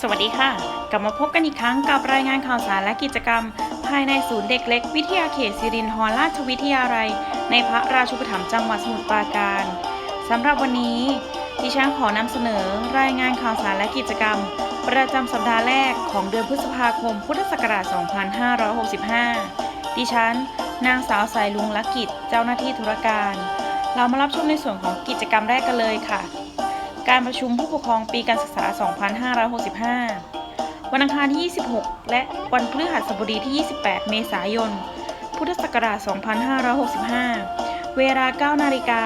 สวัสดีค่ะ กลับมาพบกันอีกครั้งกับรายงานข่าวสารและกิจกรรม ภายในศูนย์เด็กเล็ก วิทยาเขตสิรินธรราชวิทยาลัย ในพระราชูปถัมภ์จังหวัดสมุทรปราการสำหรับวันนี้ดิฉันขอนำเสนอรายงานข่าวสารและกิจกรรม ประจำสัปดาห์แรกของเดือนพฤษภาคม พุทธศักราช 2565 ดิฉัน นางสาวสายลุงลักกิจเจ้าหน้าที่ธุรการ เรามารับชมในส่วนของกิจกรรมแรกกันเลยค่ะ การประชุมผู้ปกครองปีการศึกษา 2565 วันอังคารที่ 26 และวันพฤหัสบดีที่ 28 เมษายน พุทธศักราช 2565 เวลา 9 นาฬิกา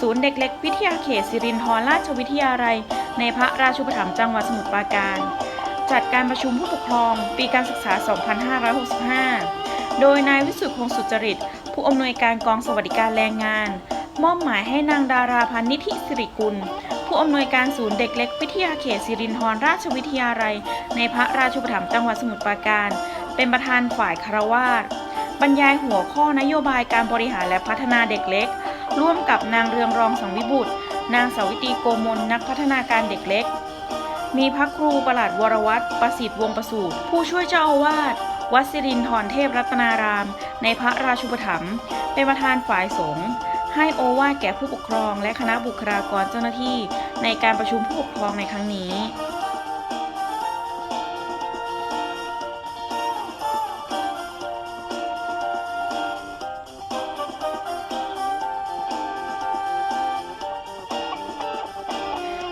ศูนย์เด็กเล็กวิทยาเขตสิรินธรราชวิทยาลัย ในพระราชูปถัมภ์จังหวัดสมุทรปราการ จัดการประชุมผู้ปกครองปีการศึกษา 2565 โดยนายวิสุทธิ์คงสุจริต ผู้อำนวยการกองสวัสดิการแรงงานมอบหมายให้นางดาราพันนิธิสิริกุล ผู้อำนวยการศูนย์เด็กเล็กวิทยาเขตสิรินธรราชวิทยาลัย ในพระราชูปถัมภ์จังหวัดสมุทรปราการ เป็นประธานฝ่ายคารวาสบรรยายหัวข้อนโยบายการบริหารและพัฒนาเด็กเล็ก ร่วมกับนางเรืองรองสังวิบุตร นางสาวิตรีโกมลนักพัฒนาการเด็กเล็ก มีพระครูประหลัดวรวัตรประสิทธิ์วงศ์ประสูตรผู้ช่วยเจ้าอาวาสวัดสิรินธรเทพรัตนาราม ในพระราชูปถัมภ์เป็นประธานฝ่ายสงฆ์ ให้โอวาทแก่ผู้ปกครองและคณะบุคลากรเจ้าหน้าที่ ในการประชุมผู้ปกครองในครั้งนี้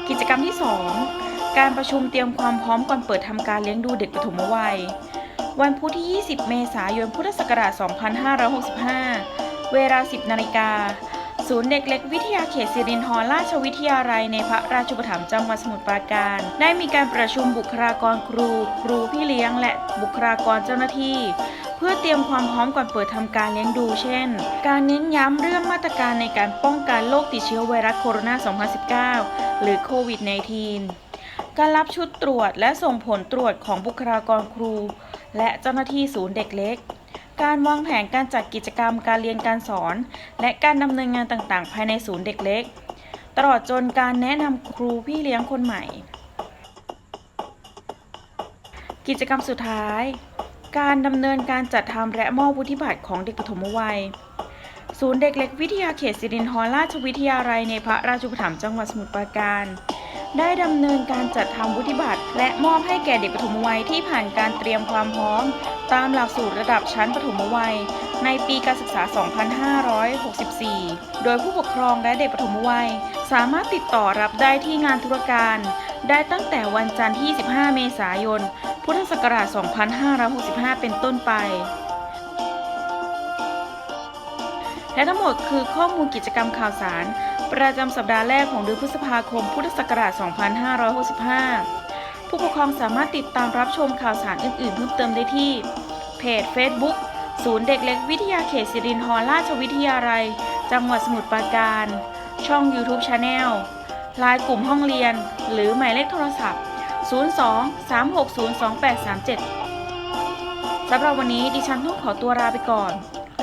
กิจกรรมที่ 2 การประชุมเตรียมความพร้อมก่อนเปิดทำการเลี้ยงดูเด็กปฐมวัย วันพุธที่ 20 เมษายน พุทธศักราช 2565 เวลา 10 นาฬิกา ศูนย์เด็กเล็กวิทยาเขตสิรินธรราชวิทยาลัยในพระราชูปถัมภ์จังหวัดสมุทรปราการ ได้มีการประชุมบุคลากรครู ครูพี่เลี้ยง และบุคลากรเจ้าหน้าที่ เพื่อเตรียมความพร้อมก่อนเปิดทำการเลี้ยงดู เช่น การเน้นย้ำเรื่องมาตรการในการป้องกันโรคติดเชื้อไวรัสโคโรนา 2019 หรือโควิด -19 การรับชุดตรวจและส่งผลตรวจของบุคลากรครู และเจ้าหน้าที่ศูนย์เด็กเล็ก การวางแผนการจัดกิจกรรมการเรียนการสอน และการดำเนินงานต่างๆ ภายในศูนย์เด็กเล็ก ตลอดจนการแนะนำครูพี่เลี้ยงคนใหม่ กิจกรรมสุดท้าย การดำเนินการจัดทำและมอบวุฒิบัตรของเด็กปฐมวัย ศูนย์เด็กเล็กวิทยาเขตสิรินธรราชวิทยาลัยในพระราชูปถัมภ์จังหวัดสมุทรปราการ ได้ดำเนินการจัดทำวุฒิบัตรและมอบให้แก่เด็กปฐมวัยที่ผ่านการเตรียมความพร้อม ตามหลักสูตรระดับชั้นปฐมวัย ในปีการศึกษา 2564 โดยผู้ปกครองและเด็กปฐมวัย สามารถติดต่อรับได้ที่งานธุรการ ได้ตั้งแต่วันจันทร์ที่ 15 เมษายน พุทธศักราช 2565 เป็นต้นไป และทั้งหมดคือข้อมูลกิจกรรมข่าวสาร ประจำสัปดาห์แรกของเดือนพฤษภาคม พุทธศักราช 2565 ผู้ปกครองสามารถติดตามรับชมข่าวสารอื่นๆ เพิ่มเติมได้ที่ เพจ Facebook ศูนย์เด็กเล็กวิทยาเขตสิรินธรราชวิทยาลัย จังหวัดสมุทรปราการ ช่อง YouTube Channel ไลน์กลุ่มห้องเรียน หรือหมายเลขโทรศัพท์ 02 360 2837 สำหรับวันนี้ดิฉันต้องขอตัวลาไปก่อน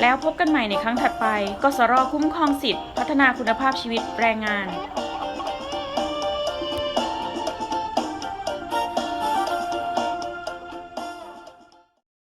แล้วพบกันใหม่ในครั้งถัดไปกสรคุ้มครองสิทธิพัฒนาคุณภาพชีวิตแรงงาน